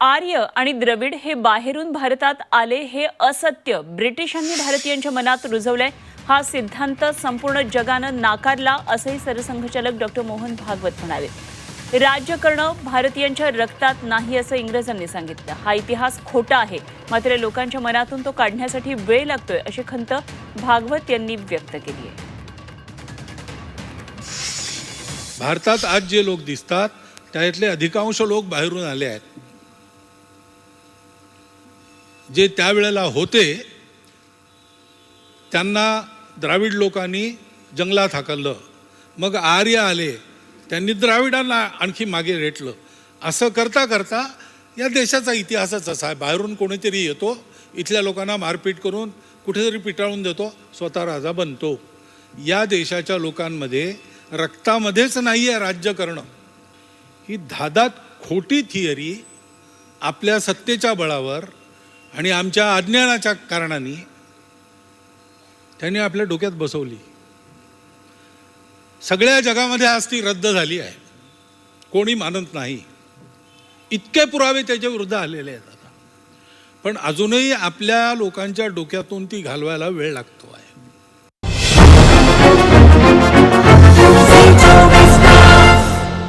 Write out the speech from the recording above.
आर्य आणि द्रविड हे बाहेरून भारतात आले हे असत्य. ब्रिटिशांनी भारतीयांच्या मनात रुजवलंय. हा सिद्धांत संपूर्ण जगानं नाकारला असंही सरसंघचालक डॉक्टर मोहन भागवत म्हणाले. राज्य करणं भारतीयांच्या रक्तात नाही असं इंग्रजांनी सांगितलं. हा इतिहास खोटा आहे. मात्र लोकांच्या मनातून तो काढण्यासाठी वेळ लागतोय अशी खंत भागवत यांनी व्यक्त केली आहे. भारतात आज जे लोक दिसतात त्यातले अधिकांश लोक बाहेरून आले आहेत. जे त्यावेळेला होते त्यांना द्राविड लोकांनी जंगलात हाकललं. मग आर्य आले त्यांनी द्राविडांना आणखी मागे रेटलं. असं करता करता या देशाचा इतिहासच असा आहे. बाहेरून कोणीतरी येतो इथल्या लोकांना मारपीट करून कुठेतरी पिटाळून देतो स्वतः राजा बनतो. या देशाच्या लोकांमध्ये रक्तामध्येच नाही आहे राज्य करणं. ही धादात खोटी थिअरी आपल्या सत्तेच्या बळावर आणि आमच्या अज्ञानाच्या कारणाने त्यांनी आपल्या डोक्यात बसवली. सगळ्या जगामध्ये आज ती रद्द झाली आहे. कोणी मानत नाही. इतके पुरावे त्याच्या विरुद्ध आलेले आहेत आता. पण अजूनही आपल्या लोकांच्या डोक्यातून ती घालवायला वेळ लागतो आहे.